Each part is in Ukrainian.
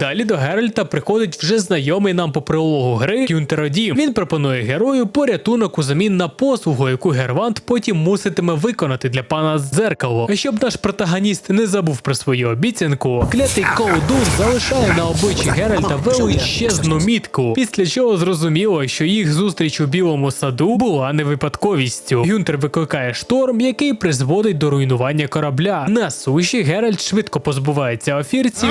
Далі до Геральта приходить вже знайомий нам по прологу гри Гюнтер Одім. Він пропонує герою порятунок у замін на послугу, яку Гервант потім муситиме виконати для пана Зеркало. А щоб наш протагоніст не забув про свою обіцянку, клятий Коудун залишає на обличчі Геральта величезну мітку, після чого зрозуміло, що їх зустріч у білому саду була не випадковістю. Гюнтер викликає шторм, який призводить до руйнування корабля. На суші Геральт швидко позбувається офірців.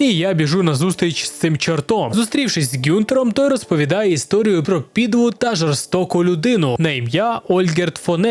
І я біжу на зустріч з цим чортом. Зустрівшись з Гюнтером, той розповідає історію про підлу та жорстоку людину на ім'я Ольгерт фон.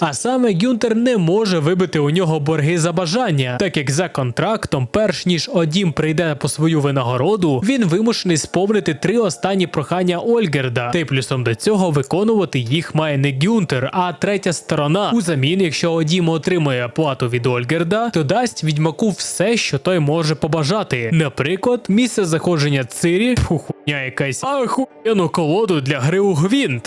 А саме Гюнтер не може вибити у нього борги за бажання, так як за контрактом, перш ніж Одім прийде по свою винагороду, він вимушений сповнити три останні прохання Ольгерда, та й плюсом до цього виконувати їх має не Гюнтер, а третя сторона. Узамін, якщо Одім отримує плату від Ольгерда, то дасть відьмаку все, що той може побажати. Наприклад, місце заходження Цирі, фу, хуйня якась, а колоду для гри у гвинт.